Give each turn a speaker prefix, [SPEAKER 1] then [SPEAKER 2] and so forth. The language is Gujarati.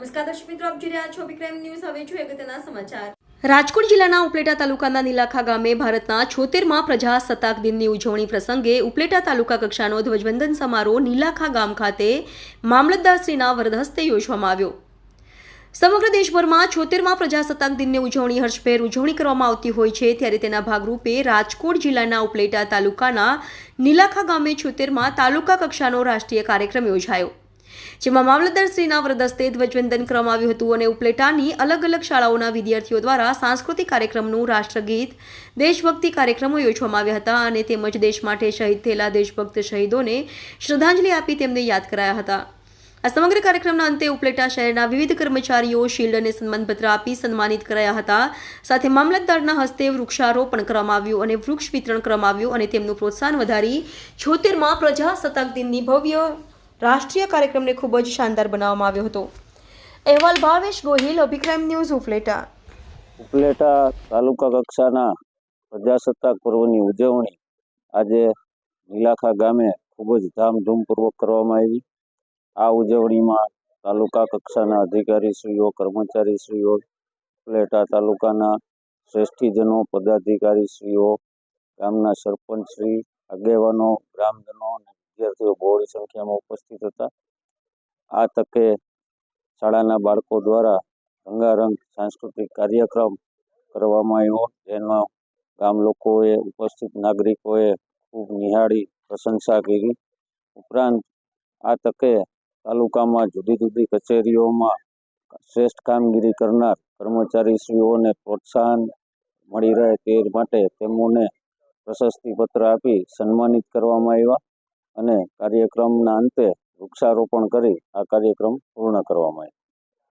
[SPEAKER 1] નમસ્કાર દર્શક મિત્રો, આપ જોઈ રહ્યા છો વિક્રમ ન્યૂઝ. હવે જોઈએ અગત્યના સમાચાર.
[SPEAKER 2] રાજકોટ જિલ્લાના ઉપલેટા તાલુકાના નીલાખા ગામે ભારતના છોતેરમાં પ્રજાસત્તાક દિનની ઉજવણી પ્રસંગે ઉપલેટા તાલુકા કક્ષાનો ધ્વજવંદન સમારોહ નીલાખા ગામ ખાતે મામલતદારશ્રીના વરદહસ્તે યોજવામાં આવ્યો. સમગ્ર દેશભરમાં છોતેરમાં પ્રજાસત્તાક દિનની ઉજવણી, હર્ષભેર ઉજવણી કરવામાં આવતી હોય છે. ત્યારે તેના ભાગરૂપે રાજકોટ જિલ્લાના ઉપલેટા તાલુકાના નીલાખા ગામે છોતેરમાં તાલુકા કક્ષાનો રાષ્ટ્રીય કાર્યક્રમ યોજાયો. જેમાં મામલતદારશ્રીના વરદસ્તે ધ્વજવંદન કરવામાં આવ્યું હતું અને ઉપલેટાની અલગ અલગ શાળાઓના વિદ્યાર્થીઓ દ્વારા સાંસ્કૃતિક કાર્યક્રમનું રાષ્ટ્રગીત, દેશભક્તિ કાર્યક્રમો યોજવામાં આવ્યા હતા અને તેમજ દેશ માટે શહીદ થયેલા દેશભક્ત શહીદોને શ્રદ્ધાંજલિ આપી તેમને યાદ કરાયા હતા. આ સમગ્ર કાર્યક્રમના અંતે ઉપલેટા શહેરના વિવિધ કર્મચારીઓ શિલ્ડ અને સન્માનપત્ર આપી સન્માનિત કરાયા હતા. સાથે મામલતદારના હસ્તે વૃક્ષારોપણ કરવામાં આવ્યું અને વૃક્ષ વિતરણ કરવામાં આવ્યું અને તેમનું પ્રોત્સાહન વધારી છોતેરમાં પ્રજાસત્તાક દિનની ભવ્ય રાષ્ટ્રીય કાર્યક્રમને ખૂબ જ શાનદાર બનાવવામાં આવ્યો હતો. અહેવાલ ભાવેશ ગોહિલ અભિક્રમ ન્યૂઝ, ઉપલેટા.
[SPEAKER 3] ઉપલેટા તાલુકા કક્ષાના પ્રજાસત્તાક પર્વની ઉજવણી આજે નીલાખા ગામે ખૂબ જ ધામધૂમપૂર્વક કરવામાં આવી. આ ઉજવણીમાં તાલુકા કક્ષાના અધિકારીશ્રીઓ, કર્મચારીશ્રીઓ, ઉપલેટા તાલુકાના શ્રેષ્ઠીજનો, પદાધિકારીશ્રીઓ, ગામના સરપંચશ્રી, આગેવાનો, ગ્રામજનો અને વિદ્યાર્થીઓ બહોળી સંખ્યામાં ઉપસ્થિત હતા. આ તકે શાળાના બાળકો દ્વારા રંગારંગ સાંસ્કૃતિક કાર્યક્રમ કરવામાં આવ્યો, જેમાં ગામ લોકોએ, ઉપસ્થિત નાગરિકોએ ખૂબ નિહાળી પ્રશંસા કરી. ઉપરાંત આ તકે તાલુકામાં જુદી જુદી કચેરીઓમાં શ્રેષ્ઠ કામગીરી કરનાર કર્મચારીશ્રીઓને પ્રોત્સાહન મળી રહે તે માટે તેમને પ્રશસ્તિપત્ર આપી સન્માનિત કરવામાં આવ્યા. અને કાર્યક્રમના અંતે વૃક્ષારોપણ કરી આ કાર્યક્રમ પૂર્ણ કરવામાં આવ્યો.